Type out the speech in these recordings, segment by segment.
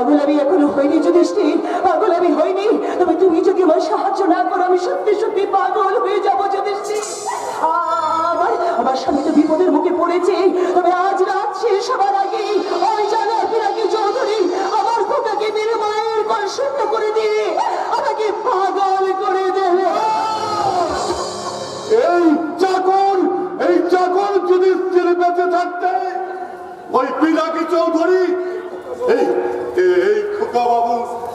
পাগল আমি এখনও হইনি যুধিষ্ঠির, পাগল আমি হইনি। তবে তুমি যদি আমার সাহায্য না করো, আমি সত্যি সত্যি পাগল হয়ে যাব যুধিষ্ঠির। আমার আমার স্বামী তো বিপদের মুখে পড়েছে। তবে আজ রাত শেষ হবার আগে ওই জানার পিনাকি চৌধুরী আমার খোকাকে মেরে মায়ের কল শূন্য করে দিয়ে আমাকে পাগল করে দেবে। এই চাকর এই চাকর ছেলে বেঁচে থাকতে। ওই পিনাকি চৌধুরী Vamos!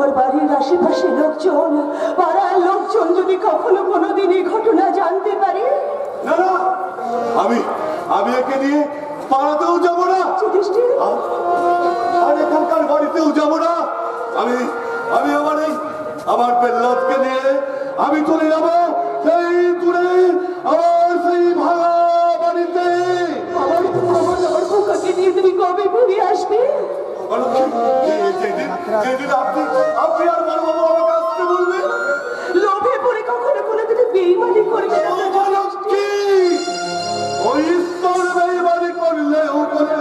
তোমার বাড়ির আশেপাশে লোকজন পাড়ার লোকজন যদি কখনো কোনোদিন এই ঘটনা জানতে পারে? না না আমি আমি একে নিয়ে পাড়াতেও যাব না। আর- আর এখানকার বাড়িতেও যাব না। আমি আমি আমার এই আমার পেল্লাদকে নিয়ে আমি চলে যাব সেই দূরে আমার সেই ভাঙা বাড়িতে। আমার আমার আমার খোকাকে নিয়ে তুমি কবে ফিরে আসবে? বলো, যেদিন আপনি আপনি আর বড় বাবু আমাকে আসতে বলবেন লোভে পড়ে কখনো কোনোদিন বেইমানি করবে ঈশ্বর বেইমানি করলেও করতে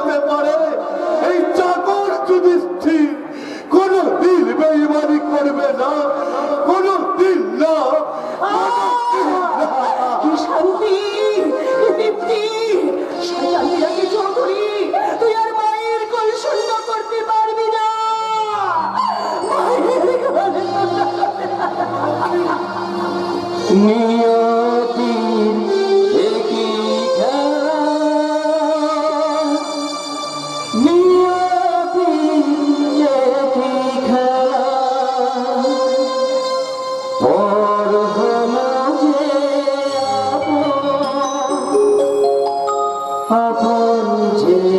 আপন, যে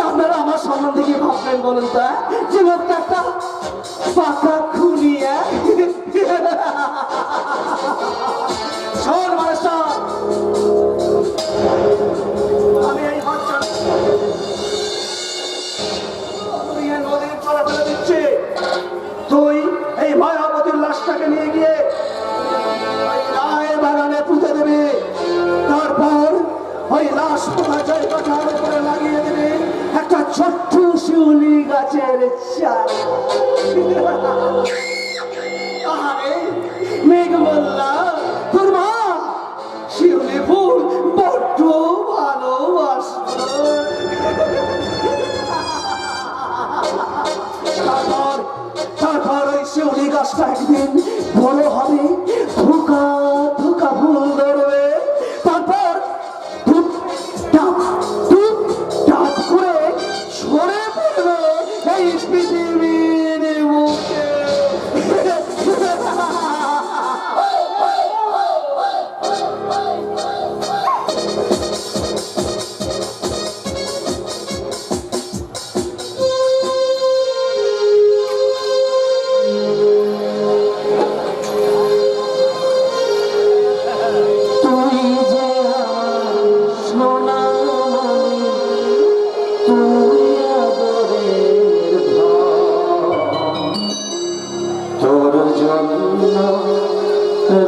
আপনারা আমার সম্বন্ধে কি ভাববেন বলুন তো হ্যাঁ? যে লোকটা একটা পাকা খুনিয়া হ্যাঁ? শোন মানুষটা। ছোট্ট শিউলি গাছের চারা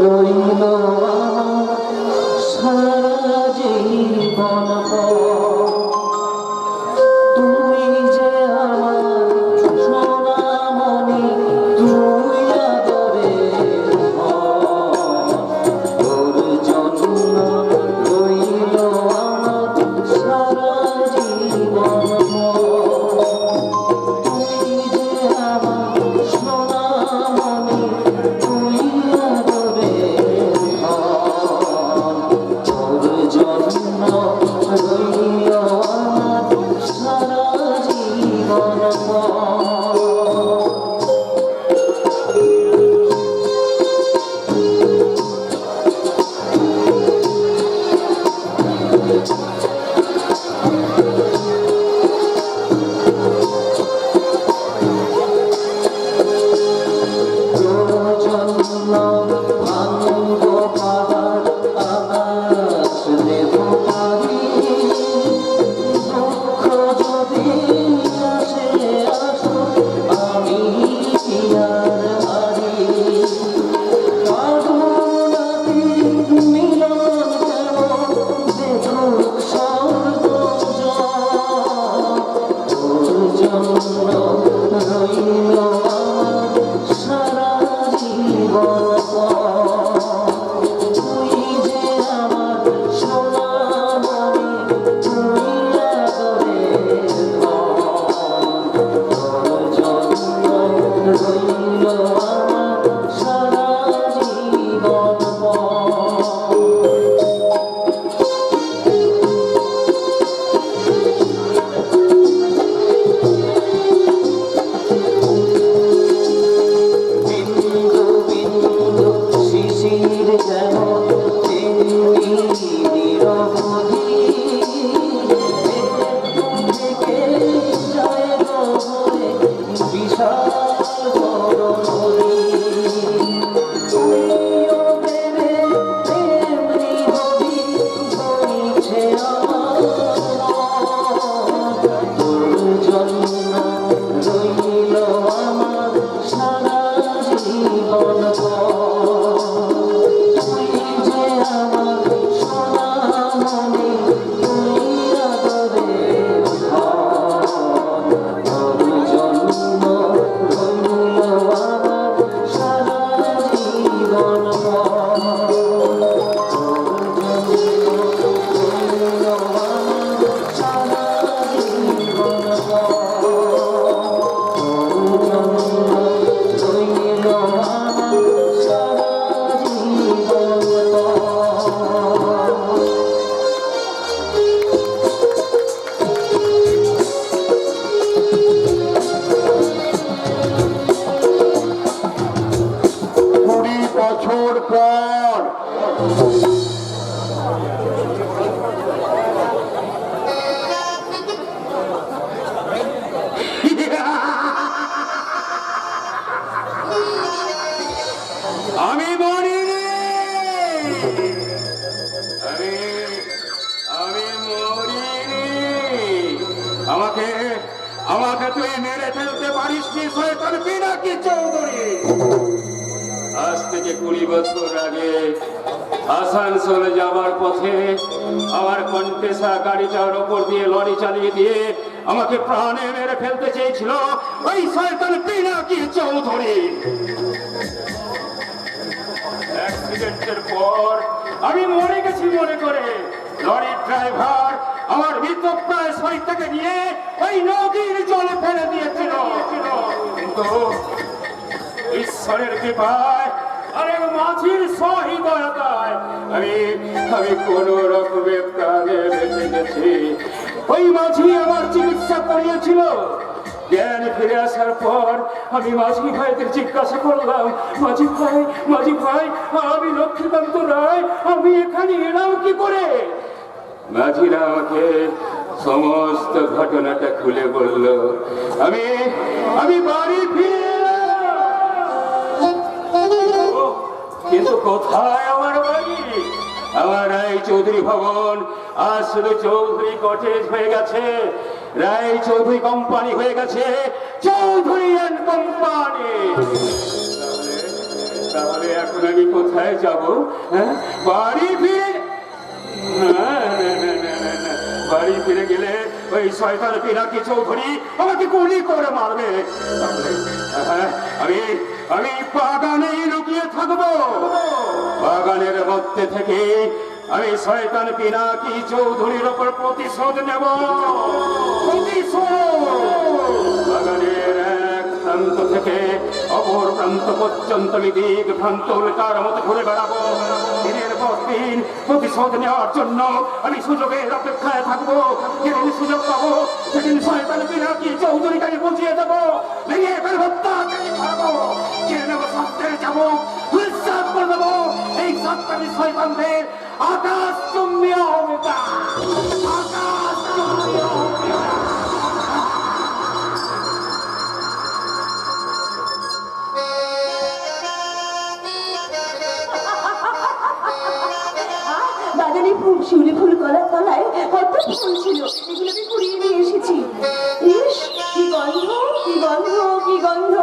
রইল। বিশাল 我 আমি মরি আমি আমাকে আমাকে তুই মেরে ফেলতে পারিস নি, শয়তান বিনাকি চৌধুরী। আজ থেকে কুড়ি বছর আগে আসানসোলে যাওয়ার পথে আমার কন্টেসা গাড়িটার ওপর দিয়ে লরি চালিয়ে দিয়ে আমাকে প্রাণে মেরে ফেলতে চেয়েছিল ওই শয়তান বিনাকি চৌধুরী। অ্যাক্সিডেন্টের পর আমি মরে গেছি মনে করে। লরির ড্রাইভার আমার মৃতপ্রায় শরীরটাকে নিয়ে ওই নদীর জলে ফেলে দিয়েছিল। কিন্তু ঈশ্বরের কৃপায় আরে মাঝির সহিদয়তায় আমি আমি কোন রকমের প্রাণে বেঁচে গেছি ওই মাঝি আমার চিকিৎসা করিয়েছিল। জ্ঞান ফিরে আসার পর আমি মাঝি ভাইদের জিজ্ঞাসা করলাম, মাঝি ভাই মাঝি ভাই, আমি লক্ষ্মীকান্ত রায়, আমি এখানে এলাম কি করে? মাঝিরা আমাকে সমস্ত ঘটনাটা খুলে বলল, আমি আমি বাড়ি ফিরে কিন্তু কোথায় আমার বাড়ি? আমার রায় চৌধুরী ভবন শুধু চৌধুরী কটেজ হয়ে গেছে। রায় চৌধুরী কোম্পানি হয়ে গেছে। চৌধুরী কোম্পানি তাহলে এখন আমি কোথায় যাব? হ্যাঁ? বাড়ি ফিরে। বাড়ি ফিরে গেলে ওই শয়তান পিনাকি চৌধুরী আমাকে গুলি করে মারবে। হ্যাঁ, আমি আমি বাগানেই লুকিয়ে থাকব। বাগানের মধ্যে থেকে আমি শয়তান পিনাকি চৌধুরীর ওপর প্রতিশোধ নেব? আমি ঘুরে বেড়াবো। প্রতিশোধ নেওয়ার জন্য আমি সুযোগের অপেক্ষায় থাকব। যেদিন সুযোগ পাবো, সেদিন শয়তান পিনাকি চৌধুরীকে বুঝিয়ে দেবো। ভেঙে ফেল হত্যা করে ছাড়বো যাব। করে দেবো এই সত্তানি শয়তানদের আকাশ চুম্বীয় হবে তা। আকাশ শিউলি ফুল কলার তলায় কত ছিল, এগুলো আমি এসেছি। ইস, কি গন্ধ কি গন্ধ কি গন্ধ।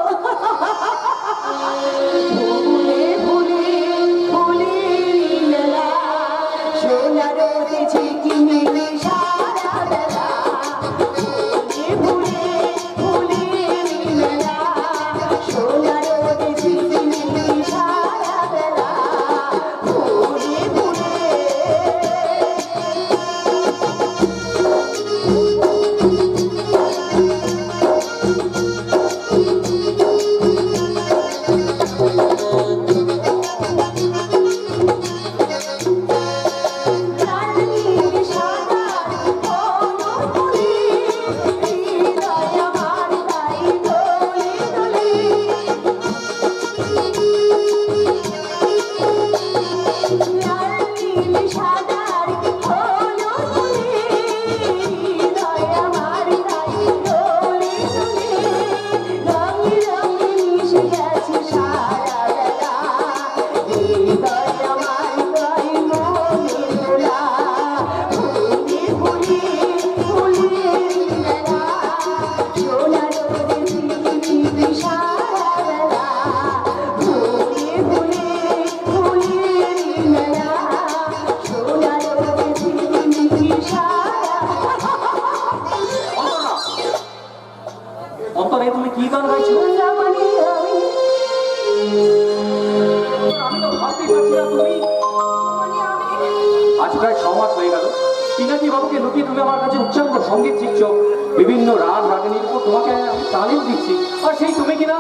সেই তুমি কিনা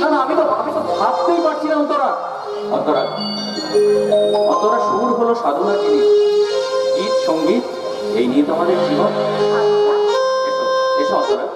না? না আমি তো আমি তো ভাবতেই পারছি না অন্তরা। অন্তরা অন্তরা সুর হলো সাধনা জিনিস। গীত সংগীত এই নিয়ে তো আমাদের জীবন এসো এসো অন্তরা।